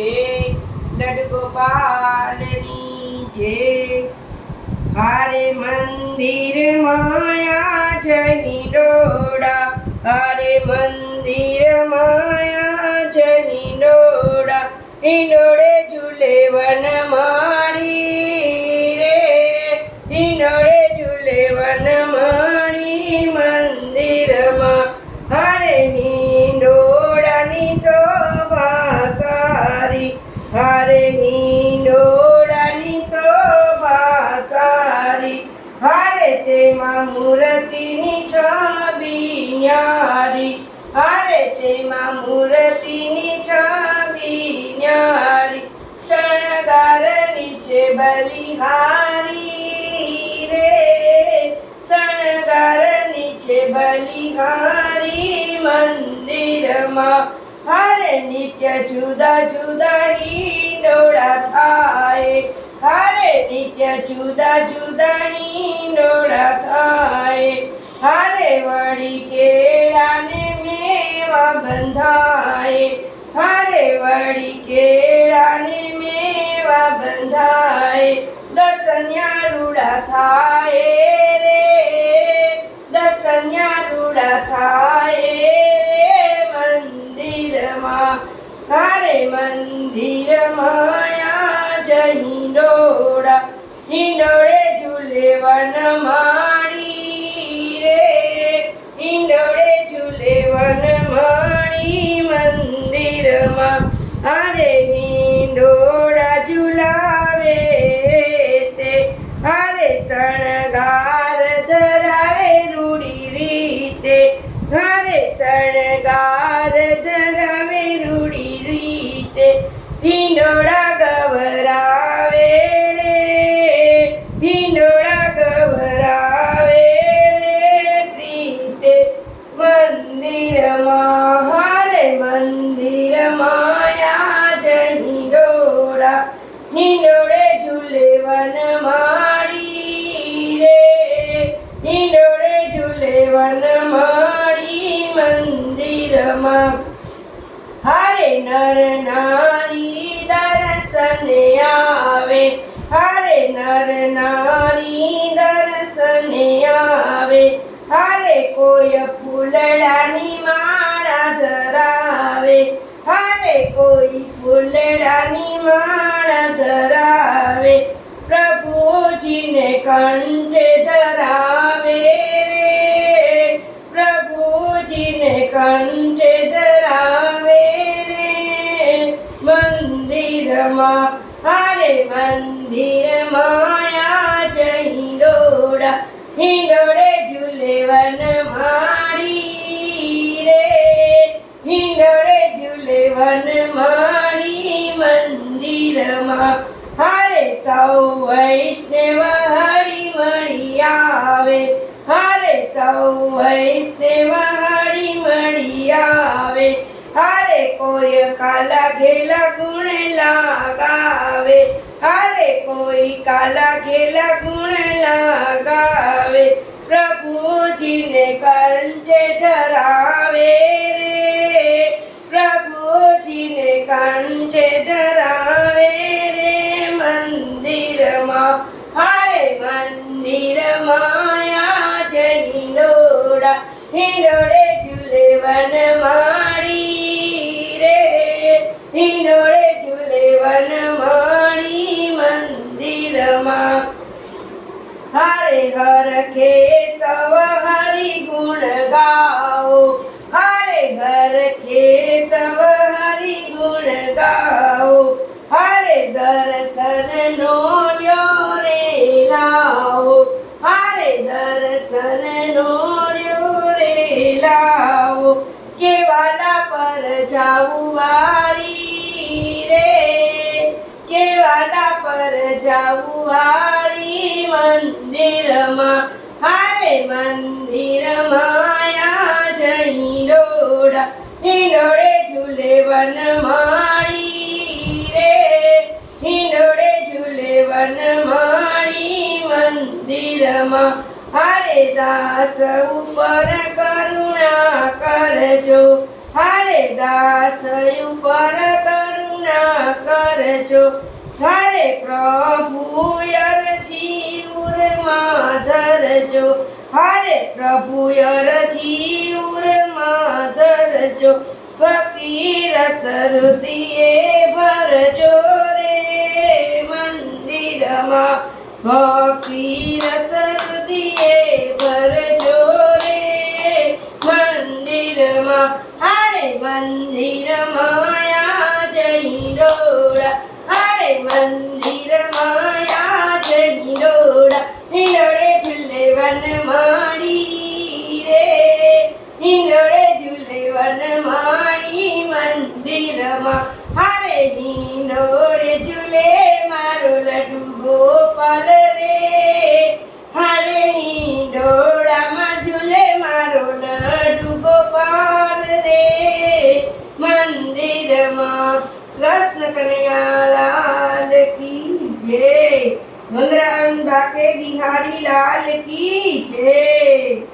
છે, લડગોપાલની જે હારે મંદિર માયા જહી ડોડા હારે મંદિર માયા જહી ડોડા હિંડોળે ઝૂલે વન માળી તેમાં મૂર્તિની છબી ન્યારી. હારે તેમાં મૂર્તિની છબી ન્યારી. શણગાર નીચે બલિહારી રે. શણગાર નીચે બલિહારી મંદિરમાં. હારે નિત્ય જુદા જુદા હિંડોળા થાય. હારે નિત્ય જુદા જુદા હિંડોળા દર્શન્યા રૂડા થાય રે દર્શન્યા રૂડા થાય રે મંદિરમાં. હારે મંદિર માયા જય હિંડોળા હિંડોળે ઝૂલે વન માળી રે, હિંડોળે ઝૂલે વન હિંડોળે ઝૂલે વન માળી રે. હિંડોળે ઝૂલે વન માળી મંદિરમાં. હારે નર નારી દર્શને આવે. હારે નર નારી દર્શને આવે. હરે કોઈ ફૂલડાની માળા ધરાવે. હારે કોઈ ફૂલડાની માળા કંઠે ધરાવે. પ્રભુજીને કંઠે ધરાવે રે. મંદિરમાં હારે મંદિરમાં જય હિંડોળા હિંડોળે ઝૂલે વન મારી રે. હિંડોળે ઝૂલે વન મારી મંદિરમાં સૌ વૈષ્ણવ હરી મળી આવે. હરે સૌ વૈષ્ણવ હરી મળી આવે. હરે કોઈ કાલા ઘેલા ગુણ લાગાવે. હરે કોઈ કાલા ઘેલા ગુણ લાગાવે. પ્રભુજીને કંઠે ધરાવે. હારે માયા જય હિંડોળા ઝૂલે વન માળી રે. હિંડોળે ઝૂલે વન માળી મંદિરમાં. હરે હરખે સવ હરિ ગુણ ગાઓ. હરે હરખે સવ હરિ ગુણ ગાઓ. લાઓ કેવાલા પર જાવું વારી રે? કેવાલા પર જાવું વારી મંદિરમાં? હારે મંદિરમાં યા જઈ ડોડા હિંડોળે ઝૂલે વન માળી રે. હિંડોળે ઝૂલે વન માળી મંદિરમાં. હારે દાસ ઉપર કરુણા કરજો. હારે દાસ ઉપર કરુણા કરજો. તારે પ્રભુ અરજી ઉરમાં ધરજો. હારે પ્રભુ અરજી ઉરમાં ધરજો. ફકીર સરદીએ ભરજો રે મંદિરમાં. ફકીર સરદીએ ભરજો. મંદિરમાં કૃષ્ણ કનૈયાલાલ કી જય. વંદરાન બાકે બિહારી લાલ કી જય.